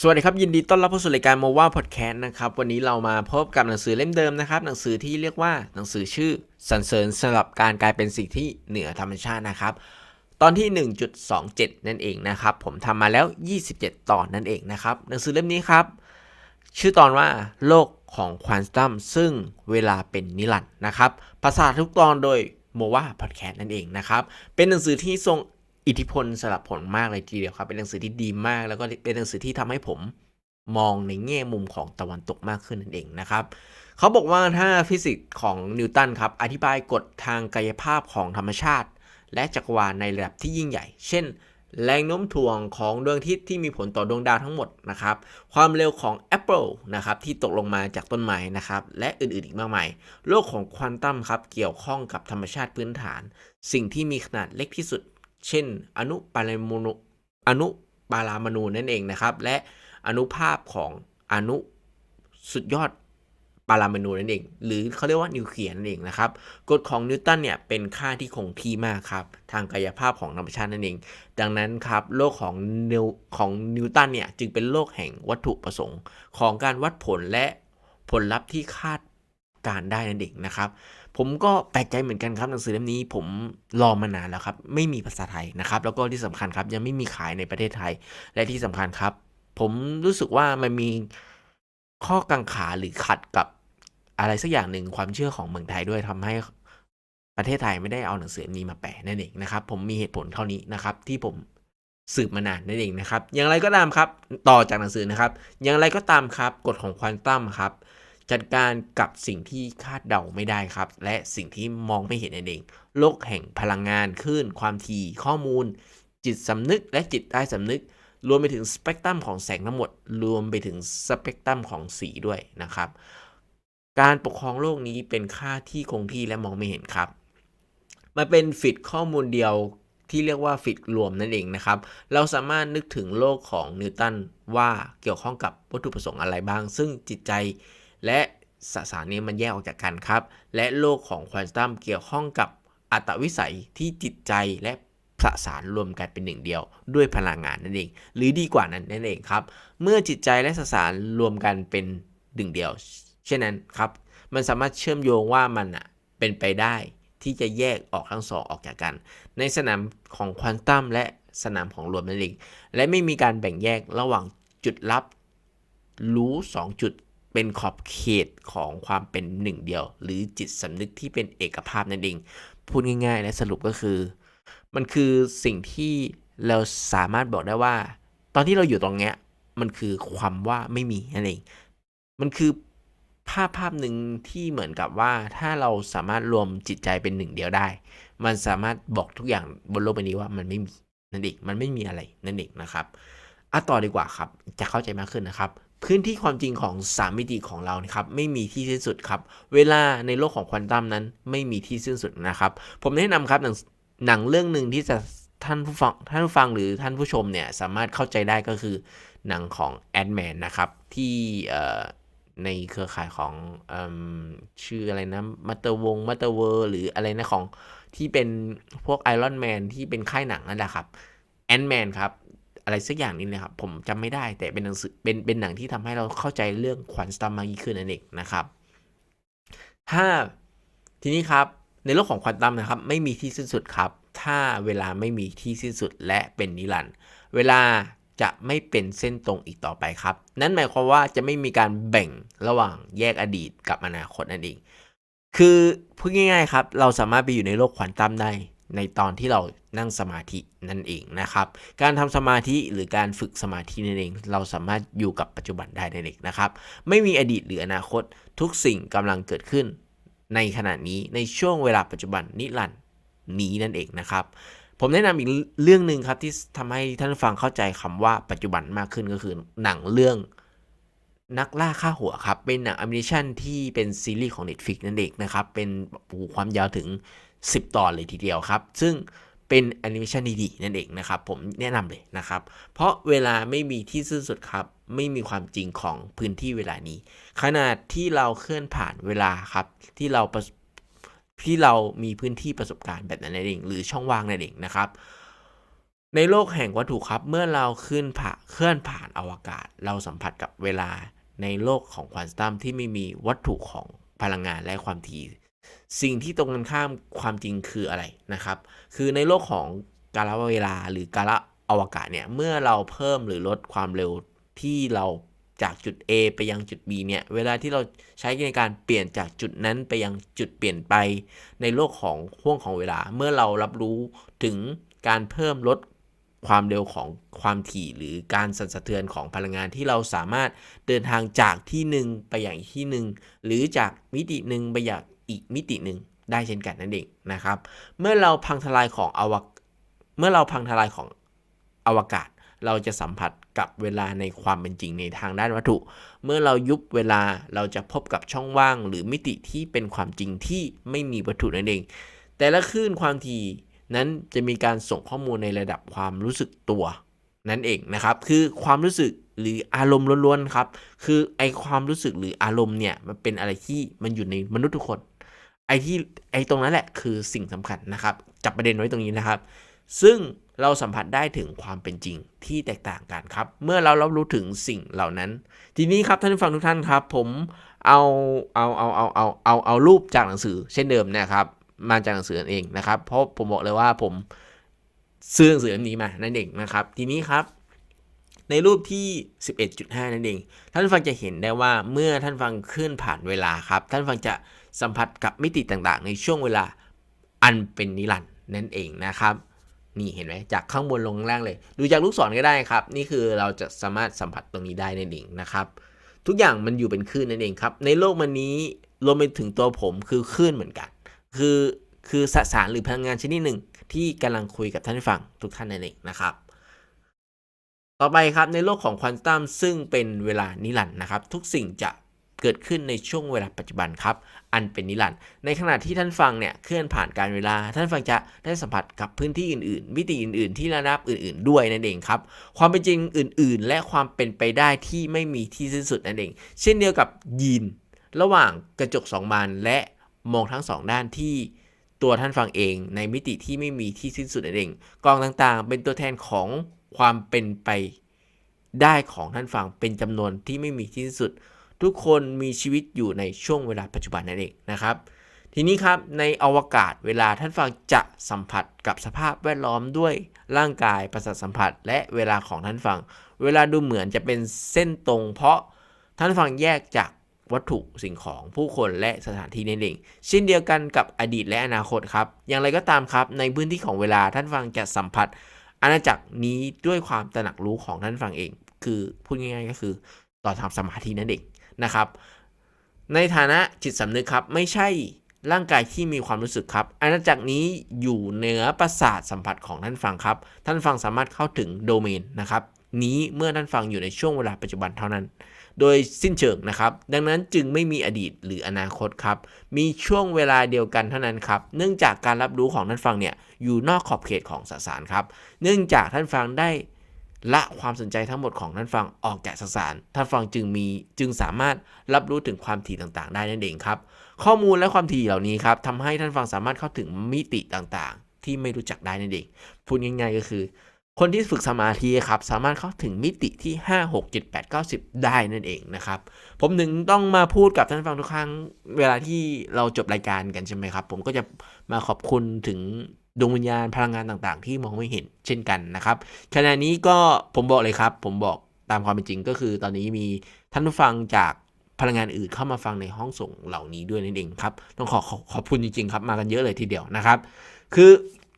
สวัสดีครับ ยินดีต้อนรับเข้าสู่รายการโมว่าพอดแคสต์นะครับวันนี้เรามาพบกับหนังสือเล่มเดิมนะครับ หนังสือที่เรียกว่าหนังสือชื่อสรรเสริญสำหรับการกลายเป็นสิ่งที่เหนือธรรมชาตินะครับ ตอนที่ 1.27 นั่นเองนะครับ ผมทำมาแล้ว 27 ตอนนั่นเองนะครับ หนังสือเล่มนี้ครับ ชื่อตอนว่าโลกของควอนตัมซึ่งเวลาเป็นนิรันดร์นะครับภาษาทุกตอนโดยโมว่าพอดแคสต์นั่นเองนะครับเป็นหนังสือที่ทรง อิทธิพลสำหรับผมมากเลยทีเดียวครับ เป็นหนังสือที่ดีมาก แล้วก็เป็นหนังสือที่ทำให้ผมมองในแง่มุมของตะวันตกมากขึ้นนั่นเองนะครับเขาบอกว่าถ้าฟิสิกส์ของนิวตันครับ อธิบายกฎทางกายภาพของธรรมชาติ และจักรวาลในระดับที่ยิ่งใหญ่ เช่น แรงโน้มถ่วงของดวงอาทิตย์ที่มีผลต่อดวงดาวทั้งหมดนะครับ ความเร็วของแอปเปิลนะครับที่ตกลงมาจากต้นไม้นะครับ และอื่นๆอีกมากมาย โลกของควอนตัมครับเกี่ยวข้องกับธรรมชาติพื้นฐาน สิ่งที่มีขนาดเล็กที่สุด เช่น อนุปารามาณูอนุปารามาณูนั่นเองนะครับ และอนุภาพของอนุสุดยอดปารามาณูนั่นเอง หรือเขาเรียกว่านิวเคลียร์นั่นเองนะครับ กฎของนิวตันเนี่ยเป็นค่าที่คงที่มากครับ ทางกายภาพของธรรมชาตินั่นเอง ดังนั้นครับ โลกของนิวของนิวตันเนี่ยจึงเป็นโลกแห่งวัตถุประสงค์ ของการวัดผลและผลลัพธ์ที่คาดการได้นั่นเองนะครับ ผมก็แปลกใจเหมือนกันครับหนังสือเล่มนี้ผมรอมานานแล้วครับ ไม่มีภาษาไทยนะครับ แล้วก็ที่สำคัญครับยังไม่มีขายในประเทศไทย และที่สำคัญครับ ผมรู้สึกว่ามันมีข้อกังขาหรือขัดกับอะไรสักอย่างหนึ่งความเชื่อของเมืองไทยด้วยทำให้ประเทศไทยไม่ได้เอาหนังสือเล่มนี้มาแปลนั่นเองนะครับ ผมมีเหตุผลเท่านี้นะครับ ที่ผมสืบมานานนั่นเองนะครับ อย่างไรก็ตามครับ ต่อจากหนังสือนะครับ อย่างไรก็ตามครับ กฎของควอนตัมครับ จัดการกับสิ่งที่คาดเดาไม่ได้ครับ และสิ่งที่มองไม่เห็นนั่นเอง โลกแห่งพลังงานคลื่นความถี่ข้อมูล จิตสำนึกและจิตใต้สำนึก รวมไปถึงสเปกตรัมของแสงทั้งหมด รวมไปถึงสเปกตรัมของสีด้วยนะครับ การปกครองโลกนี้เป็นค่าที่คงที่และมองไม่เห็นครับมันเป็นฟิตข้อมูลเดียวที่เรียกว่าฟิตรวมนั่นเองนะครับ เราสามารถนึกถึงโลกของนิวตันว่าเกี่ยวข้องกับวัตถุประสงค์อะไรบ้าง ซึ่งจิตใจ และสสารนี้มันแยกออกจากกันครับ และโลกของควอนตัมเกี่ยวข้องกับอัตวิสัยที่จิตใจและสสารรวมกันเป็นหนึ่งเดียว ด้วยพลังงานนั่นเอง หรือดีกว่านั้นนั่นเองครับ เมื่อจิตใจและสสารรวมกันเป็นหนึ่งเดียว เช่นนั้นครับ มันสามารถเชื่อมโยงว่ามันอะเป็นไปได้ที่จะแยกออกทั้งสองออกจากกัน ในสนามของควอนตัมและสนามของรวมนั่นเอง และไม่มีการแบ่งแยกระหว่างจุดลับรู้ 2 จุด เป็นขอบเขตของความเป็นหนึ่งเดียว หรือจิตสำนึกที่เป็นเอกภาพนั่นเอง พูดง่ายๆ และสรุปก็คือ มันคือสิ่งที่เราสามารถบอกได้ว่า ตอนที่เราอยู่ตรงเนี้ยมันคือความว่าไม่มีนั่นเอง มันคือภาพภาพหนึ่งที่เหมือนกับว่าถ้าเราสามารถรวมจิตใจเป็นหนึ่งเดียวได้ มันสามารถบอกทุกอย่างบนโลกใบนี้ว่ามันไม่มีนั่นเอง มันไม่มีอะไรนั่นเองนะครับอะต่อดีกว่าครับ จะเข้าใจมากขึ้นนะครับ พื้นที่ความจริงของ 3 มิติของเรานะครับไม่มีที่สิ้นสุดครับ เวลาในโลกของควอนตัมนั้นไม่มีที่สิ้นสุดนะครับ ผมแนะนำครับหนังหนังเรื่องหนึ่งที่จะท่านผู้ฟังท่านผู้ฟังหรือท่านผู้ชมเนี่ยสามารถเข้าใจได้ก็คือหนังของแอดแมนนะครับที่ในเครือข่ายของอชื่ออะไรนะมัตเตอร์วงมัตเตอร์เวอร์หรืออะไรนะของที่เป็นพวกไอรอนแมนที่เป็นค่ายหนังนั่นแหละครับแอนแมนครับ อะไรสักอย่างนี้นะครับ ผมจำไม่ได้แต่เป็นหนังสือเป็นเป็นหนังที่ทำให้เราเข้าใจเรื่องควอนตัมมากยิ่งขึ้นนั่นเองนะครับถ้าทีนี้ครับในโลกของควอนตัมนะครับไม่มีที่สิ้นสุดครับ ถ้าเวลาไม่มีที่สิ้นสุดและเป็นนิรันดร์เวลาจะไม่เป็นเส้นตรงอีกต่อไปครับ นั่นหมายความว่าจะไม่มีการแบ่งระหว่างแยกอดีตกับอนาคตนั่นเอง คือพูดง่ายๆครับ เราสามารถไปอยู่ในโลกควอนตัมได้ ในตอนที่เรานั่งสมาธินั่นเองนะครับ การทำสมาธิหรือการฝึกสมาธินั่นเอง เราสามารถอยู่กับปัจจุบันได้นั่นเองนะครับ ไม่มีอดีตหรืออนาคตทุกสิ่งกำลังเกิดขึ้น ในขณะนี้ในช่วงเวลาปัจจุบันนิรันดร์นี้นั่นเองนะครับ ผมแนะนำอีกเรื่องหนึ่งครับที่ทำให้ท่านฟังเข้าใจคำว่าปัจจุบันมากขึ้นก็คือหนังเรื่องนักล่าฆ่าหัวครับ เป็นหนังแอนิเมชันที่เป็นซีรีส์ของ Netflix นั่นเองนะครับ เป็นความยาวถึง 10 ตอนเลยทีเดียวครับ ซึ่งเป็นแอนิเมชันดีๆนั่นเองนะครับ ผมแนะนำเลยนะครับ เพราะเวลาไม่มีที่สิ้นสุดครับ ไม่มีความจริงของพื้นที่เวลานี้ ขนาดที่เราเคลื่อนผ่านเวลาครับ ที่เราที่เรามีพื้นที่ประสบการณ์แบบนั้นนั่นเอง หรือช่องว่างนั่นเองนะครับในโลกแห่งวัตถุครับ เมื่อเราขึ้นผ่าเคลื่อนผ่านอวกาศ เราสัมผัสกับเวลาในโลกของควอนตัมที่ไม่มีวัตถุของพลังงานและความถี่ สิ่งที่ตรงกันข้ามความจริงคืออะไรนะครับ คือในโลกของกาลเวลาหรือกาลอวกาศเนี่ย เมื่อเราเพิ่มหรือลดความเร็วที่เราจากจุด A ไปยังจุด B เนี่ย เวลาที่เราใช้ในการเปลี่ยนจากจุดนั้นไปยังจุดเปลี่ยนไป ในโลกของห่วงของเวลา เมื่อเรารับรู้ถึงการเพิ่มลดความเร็วของความถี่หรือการสั่นสะเทือนของพลังงานที่เราสามารถเดินทางจากที่หนึ่งไปอย่างที่หนึ่งหรือจากมิติหนึ่งไปอย่าง อีกมิติหนึ่งได้เช่นกันนั่นเองนะครับ เมื่อเราพังทลายของอวกเมื่อเราพังทลายของอวกาศ เราจะสัมผัสกับเวลาในความเป็นจริงในทางด้านวัตถุ เมื่อเรายุบเวลาเราจะพบกับช่องว่าง หรือมิติที่เป็นความจริงที่ไม่มีวัตถุนั่นเอง แต่ละคลื่นความถี่นั้นจะมีการส่งข้อมูลในระดับความรู้สึกตัวนั่นเองนะครับ คือความรู้สึกหรืออารมณ์ล้วนๆครับ คือไอความรู้สึกหรืออารมณ์เนี่ยมันเป็นอะไรที่มันอยู่ในมนุษย์ทุกคน ไอที่ไอตรงนั้นแหละคือสิ่งสำคัญนะครับ จับประเด็นไว้ตรงนี้นะครับ ซึ่งเราสัมผัสได้ถึงความเป็นจริงที่แตกต่างกันครับ เมื่อเรารับรู้ถึงสิ่งเหล่านั้น ทีนี้ครับท่านผู้ฟังทุกท่านครับ ผมเอาเอาเอาเอาเอาเอาเอารูปจากหนังสือเช่นเดิมนะครับ มาจากหนังสือเองนะครับ เพราะผมบอกเลยว่าผมซื้อหนังสือเล่มนี้มานั่นเองนะครับ ทีนี้ครับ ในรูปที่ 11.5 นั่นเอง ท่านฟังจะเห็นได้ว่าเมื่อท่านฟังเคลื่อนผ่านเวลาครับ ท่านฟังจะ สัมผัสกับมิติต่างๆ ในช่วงเวลาอันเป็นนิรันดร์นั่นเองนะครับ นี่เห็นไหมจากข้างบนลงข้างล่างเลย ดูจากลูกศรก็ได้ครับ นี่คือเราจะสามารถสัมผัสตรงนี้ได้นั่นเองนะครับ ทุกอย่างมันอยู่เป็นคลื่นนั่นเองครับ ในโลกมันนี้รวมไปถึงตัวผมคือคลื่นเหมือนกัน คือคือสสารหรือพลังงานชนิดหนึ่ง ที่กำลังคุยกับท่านผู้ฟังทุกท่านนั่นเองนะครับ ต่อไปครับในโลกของควอนตัมซึ่งเป็นเวลานิรันดร์นะครับ ทุกสิ่งจะ เกิดขึ้นในช่วงเวลาปัจจุบันครับ อันเป็นนิรันดร์ในขณะที่ท่านฟังเนี่ยเคลื่อนผ่านการเวลา ท่านฟังจะได้สัมผัสกับพื้นที่อื่นๆ มิติอื่นๆ ที่ระดับอื่น ๆ ด้วยนั่นเองครับ ความเป็นจริงอื่น ๆ และความเป็นไปได้ที่ไม่มีที่สิ้นสุดนั่นเอง เช่นเดียวกับยีน ระหว่างกระจกสองบานและมองทั้งสองด้านที่ตัวท่านฟังเอง ในมิติที่ไม่มีที่สิ้นสุดนั่นเอง กองต่างๆ เป็นตัวแทนของความเป็นไปได้ของท่านฟังเป็นจำนวนที่ไม่มีที่สิ้นสุด ทุกคนมีชีวิตอยู่ในช่วงเวลาปัจจุบันนั่นเองนะครับ ทีนี้ครับในอวกาศเวลาท่านฟังจะสัมผัสกับสภาพแวดล้อมด้วยร่างกายประสาทสัมผัส และเวลาของท่านฟัง เวลาดูเหมือนจะเป็นเส้นตรง เพราะท่านฟังแยกจากวัตถุสิ่งของผู้คนและสถานที่นั่นเองเช่นเดียวกันกับอดีตและอนาคตครับ อย่างไรก็ตามครับ ในพื้นที่ของเวลาท่านฟังจะสัมผัส อาณาจักรนี้ด้วยความตระหนักรู้ของท่านฟังเอง คือพูดง่ายๆก็คือ ต่อทำสมาธินั่นเอง นะครับ ในฐานะจิตสำนึกครับ ไม่ใช่ร่างกายที่มีความรู้สึกครับ อาณาจักรนี้อยู่เหนือประสาทสัมผัสของท่านฟังครับ ท่านฟังสามารถเข้าถึงโดเมนนะครับ นี้เมื่อท่านฟังอยู่ในช่วงเวลาปัจจุบันเท่านั้น โดยสิ้นเชิงนะครับ ดังนั้นจึงไม่มีอดีตหรืออนาคตครับ มีช่วงเวลาเดียวกันเท่านั้นครับ เนื่องจากการรับรู้ของท่านฟังเนี่ยอยู่นอกขอบเขตของสสารครับ เนื่องจากท่านฟังได้ ละความสนใจทั้งหมดของท่านฟังออกจากสสาร ท่านฟังจึงมีจึงสามารถรับรู้ถึงความถี่ต่างๆ ได้นั่นเองครับ ข้อมูลและความถี่เหล่านี้ครับทำให้ท่านฟังสามารถเข้าถึงมิติต่างๆ ที่ไม่รู้จักได้นั่นเอง พูดง่าย ๆ ก็คือ คนที่ฝึกสมาธิครับสามารถเข้าถึงมิติที่ 5 6 7 8 9 10 ได้นั่นเองนะครับ ผมถึงต้องมาพูดกับท่านฟังทุกครั้งเวลาที่เราจบรายการกันใช่ไหมครับ ผมก็จะมาขอบคุณถึง ดวงวิญญาณพลังงานต่างๆ ที่มองไม่เห็นเช่นกันนะครับขณะนี้ก็ผมบอกเลยครับ ผมบอกตามความเป็นจริงก็คือ ตอนนี้มีท่านผู้ฟังจากพลังงานอื่นเข้ามาฟังในห้องส่งเหล่านี้ด้วยนั่นเองครับต้องขอขอขอบคุณจริงๆครับมากันเยอะเลยทีเดียวนะครับ คือ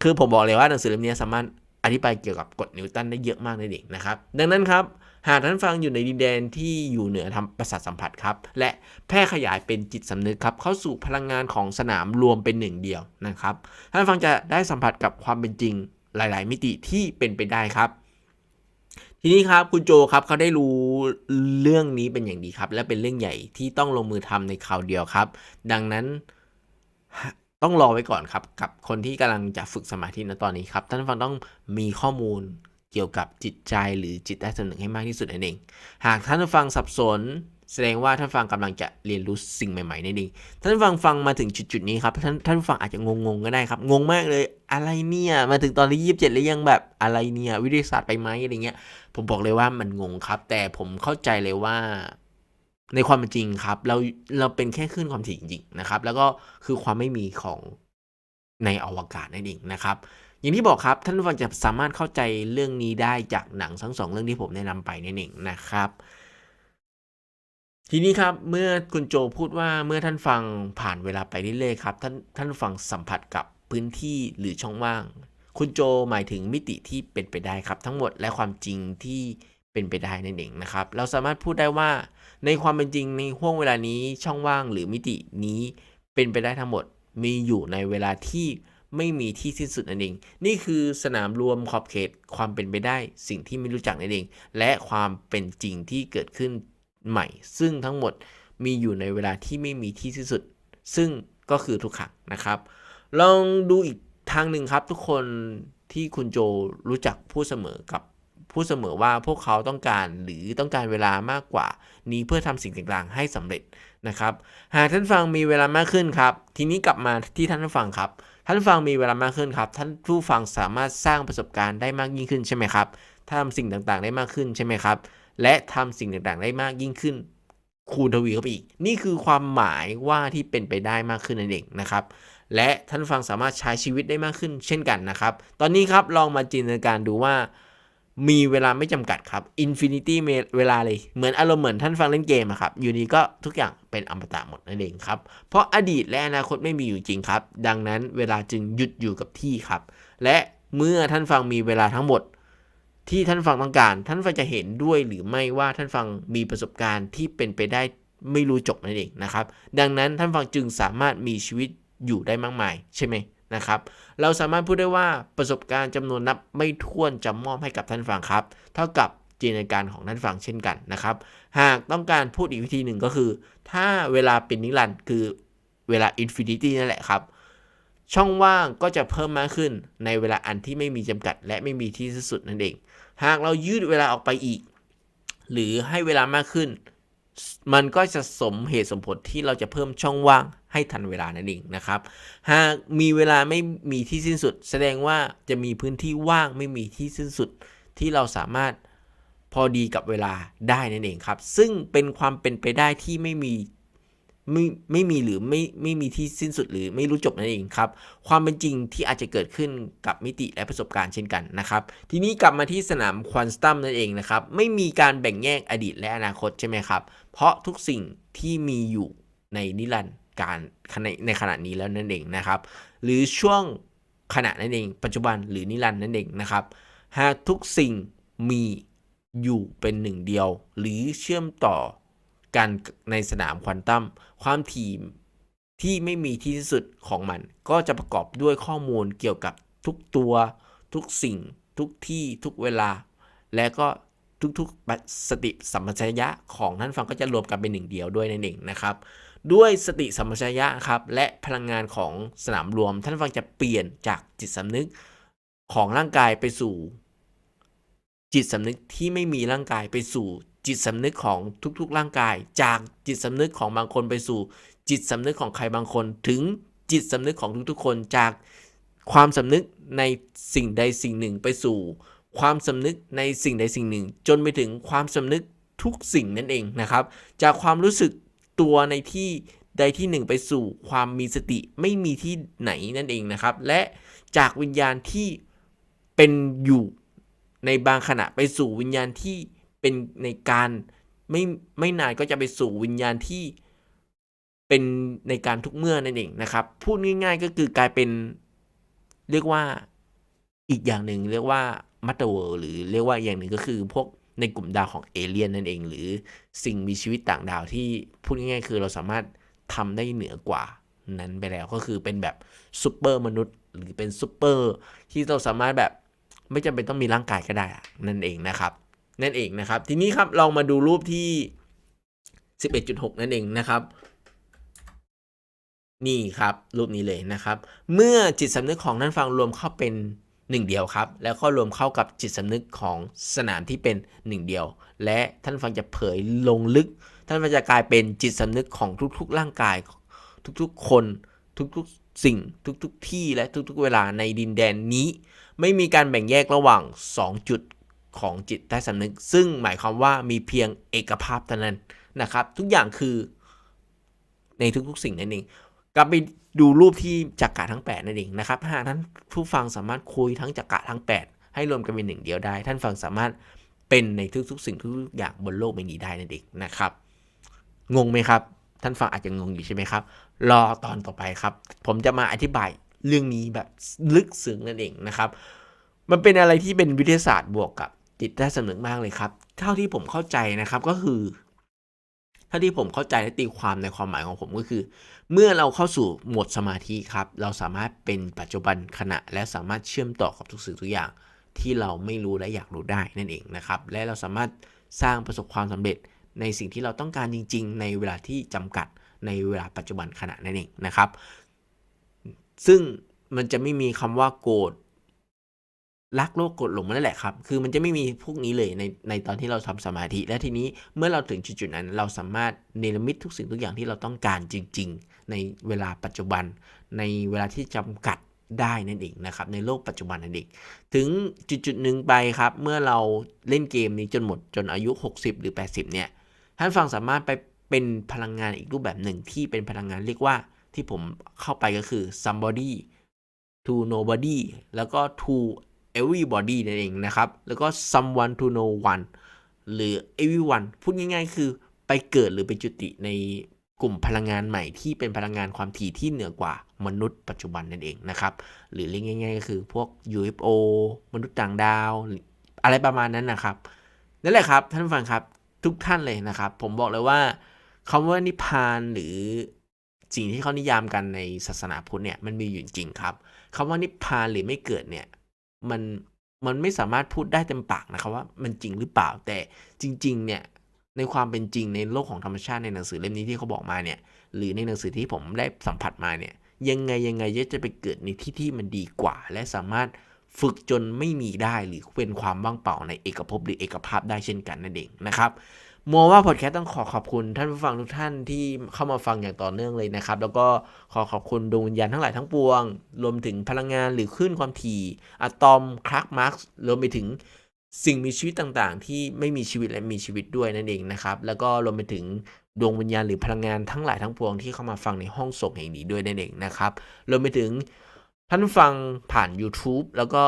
คือผมบอกเลยว่าหนังสือเล่มนี้สามารถอธิบายเกี่ยวกับกฎนิวตันได้เยอะมากนั่นเองนะครับ ดังนั้นครับ หากท่านฟังอยู่ในดินแดนที่อยู่เหนือทำประสาทสัมผัสครับ และแพร่ขยายเป็นจิตสำนึกครับ เข้าสู่พลังงานของสนามรวมเป็นหนึ่งเดียวนะครับ ท่านฟังจะได้สัมผัสกับความเป็นจริงหลาย ๆ มิติที่เป็นไปได้ครับ ทีนี้ครับคุณโจครับเขาได้รู้เรื่องนี้เป็นอย่างดีครับ และเป็นเรื่องใหญ่ที่ต้องลงมือทำในคราวเดียวครับ ดังนั้นต้องรอไว้ก่อนครับ กับคนที่กำลังจะฝึกสมาธิในตอนนี้ครับ ท่านฟังต้องมีข้อมูล เกี่ยวกับจิตใจหรือจิตใต้สำนึกให้มากที่สุดนั่นเอง หากท่านฟังสับสน แสดงว่าท่านฟังกำลังจะเรียนรู้สิ่งใหม่ๆนั่นเอง ท่านฟังฟังมาถึงจุดๆนี้ครับ ท่านท่านฟังอาจจะงงๆก็ได้ครับ งงมากเลย อะไรเนี่ย มาถึงตอนที่ยี่สิบเจ็ดแล้วยังแบบอะไรเนี่ย วิทยาศาสตร์ไปไหมอะไรเงี้ย ผมบอกเลยว่ามันงงครับ แต่ผมเข้าใจเลยว่าในความเป็นจริงครับ เราเราเป็นแค่คลื่นความถี่จริงๆนะครับ แล้วก็คือความไม่มีของในอวกาศนั่นเองนะครับ อย่างที่บอกครับ ท่านผู้ฟังจะสามารถเข้าใจเรื่องนี้ได้จากหนังทั้งสองเรื่องที่ผมแนะนำไปนั่นเองนะครับ ทีนี้ครับเมื่อคุณโจพูดว่าเมื่อท่านฟังผ่านเวลาไปเรื่อยๆครับท่านท่านฟังสัมผัสกับพื้นที่หรือช่องว่าง คุณโจหมายถึงมิติที่เป็นไปได้ครับ ทั้งหมดและความจริงที่เป็นไปได้นั่นเองนะครับ เราสามารถพูดได้ว่าในความเป็นจริงในห่วงเวลานี้ช่องว่างหรือมิตินี้เป็นไปได้ทั้งหมดมีอยู่ในเวลาที่ ไม่มีที่สิ้นสุดนั่นเอง นี่คือสนามรวมขอบเขตความเป็นไปได้ สิ่งที่ไม่รู้จักนั่นเอง และความเป็นจริงที่เกิดขึ้นใหม่ ซึ่งทั้งหมดมีอยู่ในเวลาที่ไม่มีที่สิ้นสุด ซึ่งก็คือทุกขังนะครับ ลองดูอีกทางหนึ่งครับ ทุกคนที่คุณโจรู้จักพูดเสมอกับพูดเสมอว่าพวกเขาต้องการหรือต้องการเวลามากกว่า นี้เพื่อทำสิ่งต่างๆ ให้สำเร็จนะครับ หากท่านฟังมีเวลามากขึ้นครับ ทีนี้กลับมาที่ท่านฟังครับ ท่านผู้ฟังมีเวลามากขึ้นครับ ท่านผู้ฟังสามารถสร้างประสบการณ์ได้มากยิ่งขึ้นใช่ไหมครับทำสิ่งต่างๆได้มากขึ้นใช่ไหมครับ และทำสิ่งต่างๆได้มากยิ่งขึ้น คูณทวีเข้าไปอีก นี่คือความหมายว่าที่เป็นไปได้มากขึ้นนั่นเองนะครับ และท่านฟังสามารถใช้ชีวิตได้มากขึ้นเช่นกันนะครับ ตอนนี้ครับลองมาจินตนาการดูว่า มีเวลาไม่จำกัดครับอินฟินิตี้เวลาเลย เหมือนอารมณ์เหมือนท่านฟังเล่นเกมอะครับอยู่นี้ก็ทุกอย่างเป็นอมตะหมดนั่นเองครับ เพราะอดีตและอนาคตไม่มีอยู่จริงครับ ดังนั้นเวลาจึงหยุดอยู่กับที่ครับ และเมื่อท่านฟังมีเวลาทั้งหมดที่ท่านฟังต้องการ ท่านฟังจะเห็นด้วยหรือไม่ว่าท่านฟังมีประสบการณ์ที่เป็นไปได้ไม่รู้จบนั่นเองนะครับ ดังนั้นท่านฟังจึงสามารถมีชีวิตอยู่ได้มากมาย ใช่ไหม นะครับ เราสามารถพูดได้ว่าประสบการณ์จำนวนนับไม่ถ้วนจะมอบให้กับท่านฟังครับ เท่ากับจินตนาการของท่านฟังเช่นกันนะครับ หากต้องการพูดอีกวิธีหนึ่งก็คือ ถ้าเวลาเป็นนิรันด์คือเวลาอินฟินิตี้นั่นแหละครับช่องว่างก็จะเพิ่มมากขึ้นในเวลาอันที่ไม่มีจำกัด และไม่มีที่สิ้นสุดนั่นเอง หากเรายืดเวลาออกไปอีก หรือให้เวลามากขึ้น มันก็จะสมเหตุสมผลที่เราจะเพิ่มช่องว่างให้ทันเวลานั่นเองนะครับ หากมีเวลาไม่มีที่สิ้นสุด แสดงว่าจะมีพื้นที่ว่างไม่มีที่สิ้นสุดที่เราสามารถพอดีกับเวลาได้นั่นเองครับ ซึ่งเป็นความเป็นไปได้ที่ไม่มี ไม่ไม่มีหรือไม่ไม่มีที่สิ้นสุดหรือไม่รู้จบนั่นเองครับ ความเป็นจริงที่อาจจะเกิดขึ้นกับมิติและประสบการณ์เช่นกันนะครับ ทีนี้กลับมาที่สนามควอนตัมนั่นเองนะครับ ไม่มีการแบ่งแยกอดีตและอนาคตใช่ไหมครับ เพราะทุกสิ่งที่มีอยู่ในนิรันดร์การในในขณะนี้แล้วนั่นเองนะครับ หรือช่วงขณะนั่นเอง ปัจจุบันหรือนิรันดร์นั่นเองนะครับ หากทุกสิ่งมีอยู่เป็นหนึ่งเดียว หรือเชื่อมต่อ กันในสนามควอนตัมความถี่ที่ไม่มีที่สุดของมัน ก็จะประกอบด้วยข้อมูลเกี่ยวกับทุกตัว ทุกสิ่ง ทุกที่ทุกเวลา และก็ทุกๆสติสัมปชัญญะของท่านฟังก็จะรวมกันเป็นหนึ่งเดียวด้วยนั่นเองนะครับ ด้วยสติสัมปชัญญะครับและพลังงานของสนามรวม ท่านฟังจะเปลี่ยนจากจิตสำนึกของร่างกายไปสู่ จิตสำนึกที่ไม่มีร่างกายไปสู่ จิตสำนึกของทุกๆร่างกาย จากจิตสำนึกของบางคนไปสู่ จิตสำนึกของใครบางคน ถึงจิตสำนึกของทุกๆคน จากความสำนึกในสิ่งใดสิ่งหนึ่งไปสู่ ความสำนึกในสิ่งใดสิ่งหนึ่ง จนไปถึงความสำนึกทุกสิ่งนั่นเองนะครับ จากความรู้สึกตัวในที่ใดที่หนึ่งไปสู่ความมีสติไม่มีที่ไหนนั่นเองนะครับ และจากวิญญาณที่เป็นอยู่ในบางขณะไปสู่วิญญาณที่ เป็นในการไม่ไม่นานก็จะไปสู่วิญญาณที่เป็นในการทุกเมื่อนั่นเองนะครับ พูดง่าย ๆ ก็คือกลายเป็นเรียกว่าอีกอย่างหนึ่งเรียกว่ามัตเตอร์เวิหรือเรียกว่าอย่างหนึ่งก็คือพวกในกลุ่มดาวของเอเลี่ยนนั่นเอง หรือสิ่งมีชีวิตต่างดาวที่พูดง่ายๆ คือเราสามารถทำได้เหนือกว่านั้นไปแล้วก็คือเป็นแบบซูเปอร์มนุษย์ หรือเป็นซูเปอร์ที่เราสามารถแบบไม่จำเป็นต้องมีร่างกายก็ได้นั่นเองนะครับ นั่นเองนะครับ ทีนี้ครับเรามาดูรูปที่ 11.6 นั่นเองนะครับนี่ครับ รูปนี้เลยนะครับ เมื่อจิตสำนึกของท่านฟังรวมเข้าเป็นหนึ่งเดียวครับ แล้วก็รวมเข้ากับจิตสำนึกของสนามที่เป็นหนึ่งเดียว และท่านฟังจะเผยลงลึก ท่านฟังจะกลายเป็นจิตสำนึกของทุกๆ ร่างกาย ทุกๆ คน ทุกๆ สิ่ง ทุกๆ ที่และทุกๆ เวลาในดินแดนนี้ ไม่มีการแบ่งแยกระหว่าง 2 จุด ของจิตใต้สำนึก ซึ่งหมายความว่ามีเพียงเอกภาพเท่านั้นนะครับ ทุกอย่างคือในทุกๆสิ่งนั่นเองกลับไปดูรูปที่จักระทั้ง 8 นั่นเองนะครับหากท่านผู้ฟังสามารถคุยทั้งจักระทั้ง 8 ให้รวมกันเป็นหนึ่งเดียวได้ ท่านฟังสามารถเป็นในทุกๆ สิ่งทุกๆอย่างบนโลกใบนี้ได้นั่นเองนะครับ งงไหมครับ ท่านฟังอาจจะงงอยู่ใช่ไหมครับ รอตอนต่อไปครับ ผมจะมาอธิบายเรื่องนี้แบบลึกซึ้งนั่นเองนะครับ มันเป็นอะไรที่เป็นวิทยาศาสตร์บวกกับ จิตใต้สำนึกมากเลยครับ เท่าที่ผมเข้าใจนะครับก็คือเท่าที่ผมเข้าใจและตีความในความหมายของผมก็คือ เมื่อเราเข้าสู่โหมดสมาธิครับ เราสามารถเป็นปัจจุบันขณะ และสามารถเชื่อมต่อกับทุกสิ่งทุกอย่าง ที่เราไม่รู้และอยากรู้ได้นั่นเองนะครับ และเราสามารถสร้างประสบความสำเร็จในสิ่งที่เราต้องการจริง ๆ ในเวลาที่จำกัดในเวลาปัจจุบันขณะนั่นเองนะครับ ซึ่งมันจะไม่มีคำว่าโกรธ รักโลภโกรธหลงนั่นแหละครับ คือมันจะไม่มีพวกนี้เลยในในตอนที่เราทำสมาธิ และทีนี้เมื่อเราถึงจุดๆนั้น เราสามารถเนรมิตทุกสิ่งทุกอย่างที่เราต้องการจริง ๆ ในเวลาปัจจุบัน ในเวลาที่จำกัดได้นั่นเองนะครับ ในโลกปัจจุบันนั่นเอง ถึงจุดๆหนึ่งไปครับ เมื่อเราเล่นเกมนี้จนหมดจนอายุ 60 หรือ 80 เนี่ย ท่านฟังสามารถไปเป็นพลังงานอีกรูปแบบหนึ่งที่เป็นพลังงานเรียกว่าที่ผมเข้าไปก็คือ somebody to nobody แล้วก็ to everybody นั่นเองนะครับ แล้วก็ someone to know one หรือ everyone พูดง่ายๆ คือไปเกิดหรือไปจุติในกลุ่มพลังงานใหม่ที่เป็นพลังงานความถี่ที่เหนือกว่ามนุษย์ปัจจุบันนั่นเองนะครับ หรือเรียกง่าย ๆ ก็คือพวก UFO มนุษย์ต่างดาว อะไรประมาณนั้นนะครับ นั่นแหละครับท่านฟังครับทุกท่านเลยนะครับ ผมบอกเลยว่าคำว่านิพพานหรือสิ่งที่เขานิยามกันในศาสนาพุทธเนี่ยมันมีอยู่จริงครับคำว่านิพพานหรือไม่เกิดเนี่ย มันมันไม่สามารถพูดได้เต็มปากนะครับว่ามันจริงหรือเปล่าแต่จริง ๆ เนี่ยในความเป็นจริงในโลกของธรรมชาติในหนังสือเล่มนี้ที่เขาบอกมาเนี่ย หรือในหนังสือที่ผมได้สัมผัสมาเนี่ย ยังไงยังไงจะไปเกิดในที่ที่มันดีกว่า และสามารถฝึกจนไม่มีได้หรือเป็นความว่างเปล่าในเอกภพหรือเอกภาพได้เช่นกันนั่นเองนะครับ มว่าพอดแคสต์ต้องขอขอบคุณท่านผู้ฟังทุกท่านที่เข้ามาฟังอย่างต่อเนื่องเลยนะครับ แล้วก็ขอขอบคุณดวงวิญญาณทั้งหลายทั้งปวง รวมถึงพลังงานหรือคลื่นความถี่อะตอมคลักมาร์กรวมไปถึงสิ่งมีชีวิตต่างๆ ที่ไม่มีชีวิตและมีชีวิตด้วยนั่นเองนะครับ แล้วก็รวมไปถึงดวงวิญญาณหรือพลังงานทั้งหลายทั้งปวงที่เข้ามาฟังในห้องส่งแห่งนี้ด้วยนั่นเองนะครับ รวมไปถึง ท่านฟังผ่าน YouTube แล้วก็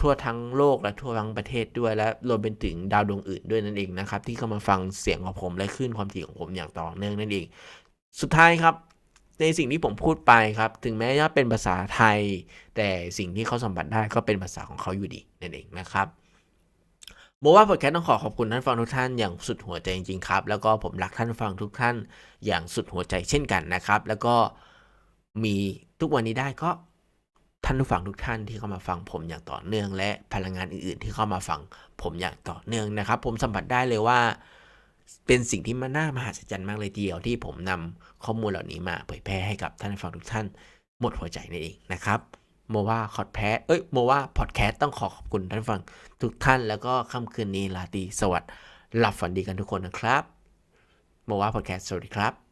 ทั่วทั้งโลกและทั่วทั้งประเทศด้วยและรวมเป็นถึงดาวดวงอื่นด้วยนั่นเองนะครับ ที่เข้ามาฟังเสียงของผมและคลื่นความถี่ของผมอย่างต่อเนื่องนั่นเอง สุดท้ายครับ ในสิ่งที่ผมพูดไปครับ ถึงแม้จะเป็นภาษาไทย แต่สิ่งที่เขาสัมผัสได้ก็เป็นภาษาของเขาอยู่ดีนั่นเองนะครับโมว่าพอดแคสต์ต้องขอขอบคุณท่านฟังทุกท่านอย่างสุดหัวใจจริงๆครับ แล้วก็ผมรักท่านฟังทุกท่านอย่างสุดหัวใจเช่นกันนะครับ แล้วก็มีทุกวันนี้ได้ก็ ท่านผู้ฟังทุกท่านที่เข้ามาฟังผมอย่างต่อเนื่อง และพลังงานอื่น ๆ ที่เข้ามาฟังผมอย่างต่อเนื่องนะครับ ผมสัมผัสได้เลยว่า เป็นสิ่งที่มันน่ามหัศจรรย์มากเลยทีเดียวที่ผมนำข้อมูลเหล่านี้มาเผยแพร่ให้กับท่านผู้ฟังทุกท่าน หมดหัวใจนั่นเองนะครับโมว่าคอดแพสเอ้ยโมว่าพอดแคสต์ต้องขอขอบคุณท่านฟังทุกท่านแล้วก็ค่ำคืนนี้ลาตีสวัสดิ์หลับฝันดีกันทุกคนนะครับโมว่าพอดแคสต์สวัสดีครับ